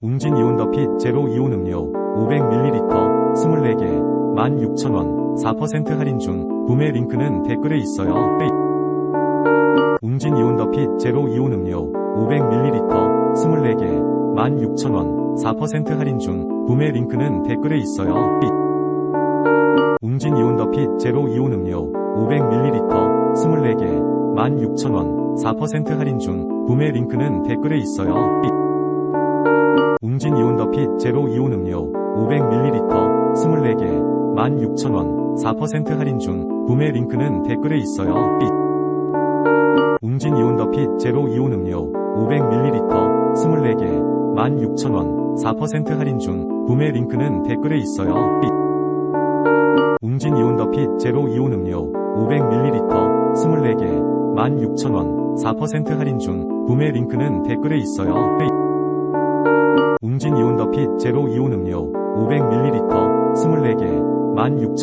웅진 이온 더핏 제로 이온 음료 500ml 24개 16,000원 4% 할인 중 구매 링크는 댓글에 있어요. 웅진 이온 더핏 제로 이온 음료 500ml 24개 16,000원 4% 할인 중 구매 링크는 댓글에 있어요. 웅진 이온 더핏 제로 이온 음료 500ml 24개 16,000원 4% 할인 중 구매 링크는 댓글에 있어요. 웅진 이온 더핏 제로 이온 음료 500ml 24개 16,000원 4% 할인 중 구매 링크는 댓글에 있어요. 웅진 이온 더핏 제로 이온 음료 500ml 24개 16,000원 4% 할인 중 구매 링크는 댓글에 있어요. 웅진 이온 더핏 제로 이온 음료 500ml 24개 16,000원 4% 할인 중 구매 링크는 댓글에 있어요. 웅진 이온 더핏 제로 이온 음료 500ml 24개 16,000원